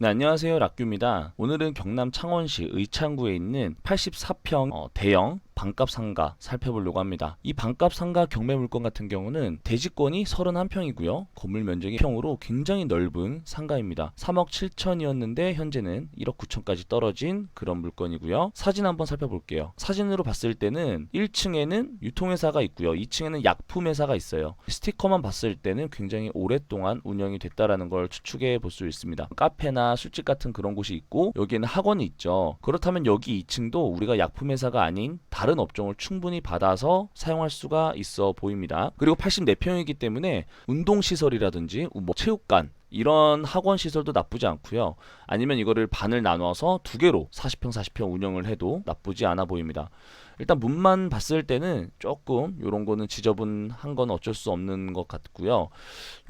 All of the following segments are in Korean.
네, 안녕하세요. 락규입니다. 오늘은 경남 창원시 의창구에 있는 84평 어, 대형 반값 상가 살펴보려고 합니다. 이 반값 상가 경매 물건 같은 경우는 대지권이 31평이고요. 건물 면적이 평으로 굉장히 넓은 상가입니다. 3억 7천이었는데 현재는 1억 9천까지 떨어진 그런 물건이고요. 사진 한번 살펴볼게요. 사진으로 봤을 때는 1층에는 유통회사가 있고요. 2층에는 약품회사가 있어요. 스티커만 봤을 때는 굉장히 오랫동안 운영이 됐다라는 걸 추측해 볼 수 있습니다. 카페나 술집 같은 그런 곳이 있고 여기에는 학원이 있죠. 그렇다면 여기 2층도 우리가 약품회사가 아닌 다른 업종을 충분히 받아서 사용할 수가 있어 보입니다. 그리고 84평이기 때문에 운동시설이라든지 뭐 체육관 이런 학원 시설도 나쁘지 않고요. 아니면 이거를 반을 나눠서 두 개로 40평 40평 운영을 해도 나쁘지 않아 보입니다. 일단 문만 봤을 때는 조금 요런 거는 지저분한 건 어쩔 수 없는 것 같고요.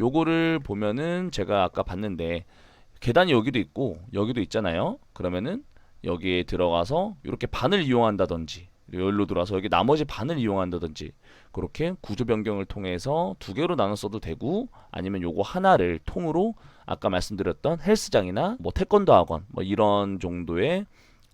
요거를 보면은 제가 아까 봤는데 계단이 여기도 있고 여기도 있잖아요. 그러면은 여기에 들어가서 이렇게 반을 이용한다든지 여기로 들어와서 여기 나머지 반을 이용한다든지 그렇게 구조 변경을 통해서 두 개로 나눠 써도 되고 아니면 요거 하나를 통으로 아까 말씀드렸던 헬스장이나 뭐 태권도 학원 뭐 이런 정도의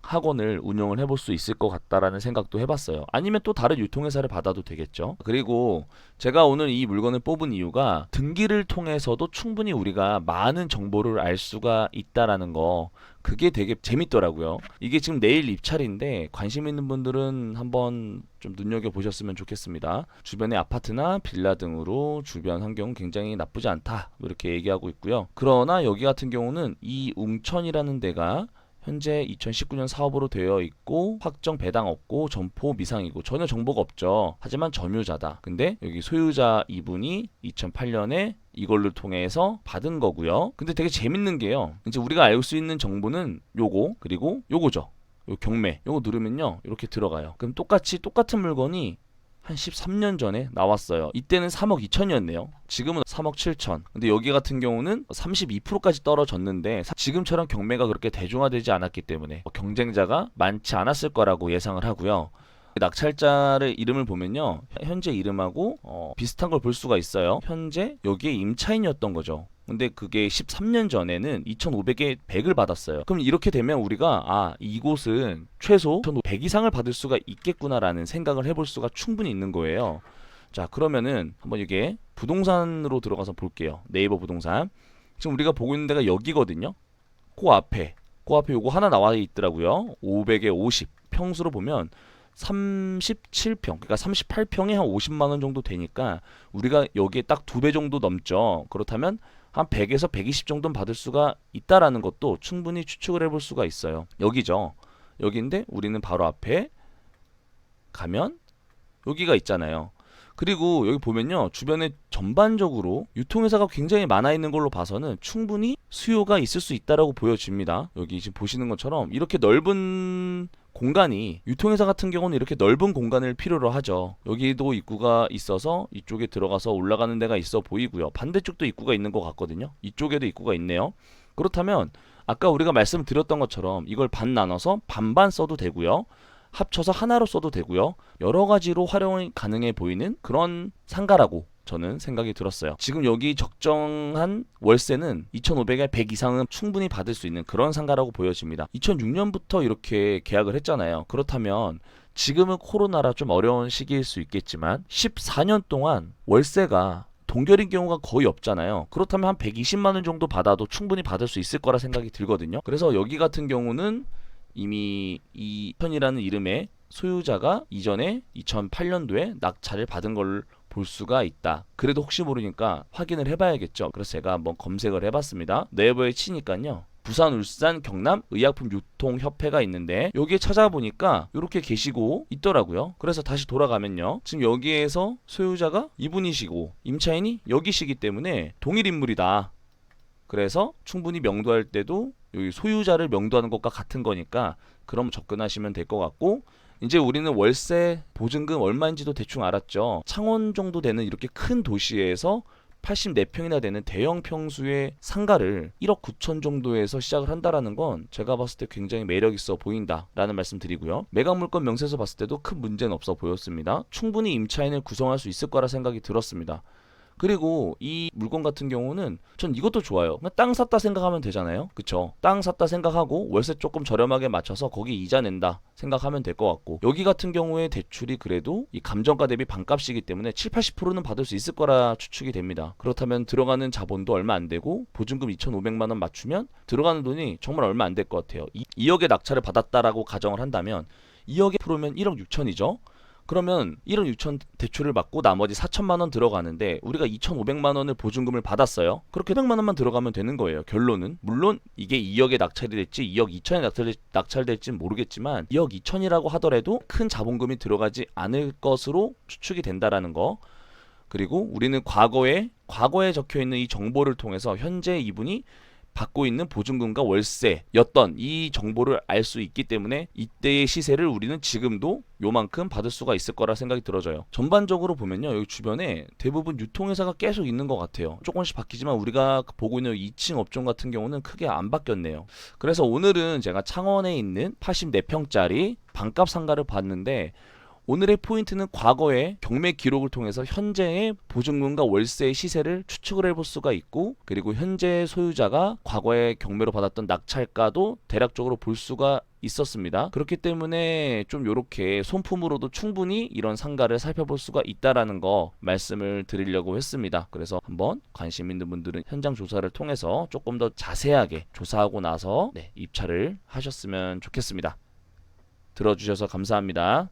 학원을 운영을 해볼 수 있을 것 같다라는 생각도 해봤어요. 아니면 또 다른 유통회사를 받아도 되겠죠. 그리고 제가 오늘 이 물건을 뽑은 이유가 등기를 통해서도 충분히 우리가 많은 정보를 알 수가 있다라는 거 그게 되게 재밌더라고요. 이게 지금 내일 입찰인데 관심 있는 분들은 한번 좀 눈여겨 보셨으면 좋겠습니다. 주변의 아파트나 빌라 등으로 주변 환경 굉장히 나쁘지 않다 이렇게 얘기하고 있고요. 그러나 여기 같은 경우는 이 웅천이라는 데가 현재 2019년 사업으로 되어 있고 확정 배당 없고 점포 미상이고 전혀 정보가 없죠. 하지만 점유자다. 근데 여기 소유자 이분이 2008년에 이걸로 통해서 받은 거고요. 근데 되게 재밌는 게요. 이제 우리가 알수 있는 정보는 요거 그리고 요거죠. 요 경매 요거 누르면요 이렇게 들어가요. 그럼 똑같이 똑같은 물건이 한 13년 전에 나왔어요. 이때는 3억 2천이었네요. 지금은 3억 7천. 근데 여기 같은 경우는 32%까지 떨어졌는데 사- 지금처럼 경매가 그렇게 대중화되지 않았기 때문에 뭐 경쟁자가 많지 않았을 거라고 예상을 하고요. 낙찰자의 이름을 보면요. 현재 이름하고 어, 비슷한 걸 볼 수가 있어요. 현재 여기에 임차인이었던 거죠. 근데 그게 13년 전에는 2,500에 100을 받았어요. 그럼 이렇게 되면 우리가 아 이곳은 최소 1,100 이상을 받을 수가 있겠구나라는 생각을 해볼 수가 충분히 있는 거예요. 자 그러면은 한번 이게 부동산으로 들어가서 볼게요. 네이버 부동산. 지금 우리가 보고 있는 데가 여기거든요. 그 앞에 그 앞에 요거 하나 나와 있더라고요. 500에 50 평수로 보면 37평, 그러니까 38평에 한 50만 원 정도 되니까 우리가 여기에 딱 두 배 정도 넘죠. 그렇다면 한 100에서 120 정도는 받을 수가 있다라는 것도 충분히 추측을 해볼 수가 있어요. 여기죠. 여기인데 우리는 바로 앞에 가면 여기가 있잖아요. 그리고 여기 보면요. 주변에 전반적으로 유통회사가 굉장히 많아 있는 걸로 봐서는 충분히 수요가 있을 수 있다라고 보여집니다. 여기 지금 보시는 것처럼 이렇게 넓은 공간이 유통회사 같은 경우는 이렇게 넓은 공간을 필요로 하죠. 여기도 입구가 있어서 이쪽에 들어가서 올라가는 데가 있어 보이고요. 반대쪽도 입구가 있는 것 같거든요. 이쪽에도 입구가 있네요. 그렇다면 아까 우리가 말씀드렸던 것처럼 이걸 반 나눠서 반반 써도 되고요. 합쳐서 하나로 써도 되고요. 여러 가지로 활용이 가능해 보이는 그런 상가라고 저는 생각이 들었어요. 지금 여기 적정한 월세는 2,500에 100 이상은 충분히 받을 수 있는 그런 상가라고 보여집니다. 2006년부터 이렇게 계약을 했잖아요. 그렇다면 지금은 코로나라 좀 어려운 시기일 수 있겠지만 14년 동안 월세가 동결인 경우가 거의 없잖아요. 그렇다면 한 120만 원 정도 받아도 충분히 받을 수 있을 거라 생각이 들거든요. 그래서 여기 같은 경우는 이미 이 편이라는 이름의 소유자가 이전에 2008년도에 낙찰을 받은 걸 볼 수가 있다. 그래도 혹시 모르니까 확인을 해봐야겠죠. 그래서 제가 한번 검색을 해봤습니다. 네이버에 치니까요. 부산, 울산, 경남 의약품 유통 협회가 있는데 여기에 찾아보니까 이렇게 계시고 있더라고요. 그래서 다시 돌아가면요. 지금 여기에서 소유자가 이분이시고 임차인이 여기시기 때문에 동일 인물이다. 그래서 충분히 명도할 때도 여기 소유자를 명도하는 것과 같은 거니까 그럼 접근하시면 될 것 같고 이제 우리는 월세 보증금 얼마인지도 대충 알았죠. 창원 정도 되는 이렇게 큰 도시에서 84평이나 되는 대형 평수의 상가를 1억 9천 정도에서 시작을 한다라는 건 제가 봤을 때 굉장히 매력 있어 보인다라는 말씀 드리고요. 매각 물건 명세서 봤을 때도 큰 문제는 없어 보였습니다. 충분히 임차인을 구성할 수 있을 거라 생각이 들었습니다. 그리고 이 물건 같은 경우는 전 이것도 좋아요. 땅 샀다 생각하면 되잖아요. 그쵸? 땅 샀다 생각하고 월세 조금 저렴하게 맞춰서 거기 이자 낸다 생각하면 될 것 같고 여기 같은 경우에 대출이 그래도 이 감정가 대비 반값이기 때문에 7, 80%는 받을 수 있을 거라 추측이 됩니다. 그렇다면 들어가는 자본도 얼마 안 되고 보증금 2,500만 원 맞추면 들어가는 돈이 정말 얼마 안 될 것 같아요. 2억의 낙찰을 받았다라고 가정을 한다면 2억에 풀으면 1억 6천이죠. 그러면 1억 6천 대출을 받고 나머지 4천만 원 들어가는데 우리가 2,500만 원을 보증금을 받았어요. 그렇게 100만 원만 들어가면 되는 거예요. 결론은 물론 이게 2억에 낙찰이 될지 2억 2천에 낙찰, 낙찰될지는 모르겠지만 2억 2천이라고 하더라도 큰 자본금이 들어가지 않을 것으로 추측이 된다라는 거. 그리고 우리는 과거에 과거에 적혀 있는 이 정보를 통해서 현재 이분이 받고 있는 보증금과 월세였던 이 정보를 알 수 있기 때문에 이때의 시세를 우리는 지금도 요만큼 받을 수가 있을 거라 생각이 들어져요. 전반적으로 보면요. 여기 주변에 대부분 유통회사가 계속 있는 것 같아요. 조금씩 바뀌지만 우리가 보고 있는 2층 업종 같은 경우는 크게 안 바뀌었네요. 그래서 오늘은 제가 창원에 있는 84평짜리 반값 상가를 봤는데 오늘의 포인트는 과거의 경매 기록을 통해서 현재의 보증금과 월세의 시세를 추측을 해볼 수가 있고 그리고 현재 소유자가 과거에 경매로 받았던 낙찰가도 대략적으로 볼 수가 있었습니다. 그렇기 때문에 좀 이렇게 손품으로도 충분히 이런 상가를 살펴볼 수가 있다라는 거 말씀을 드리려고 했습니다. 그래서 한번 관심 있는 분들은 현장 조사를 통해서 조금 더 자세하게 조사하고 나서 네, 입찰을 하셨으면 좋겠습니다. 들어주셔서 감사합니다.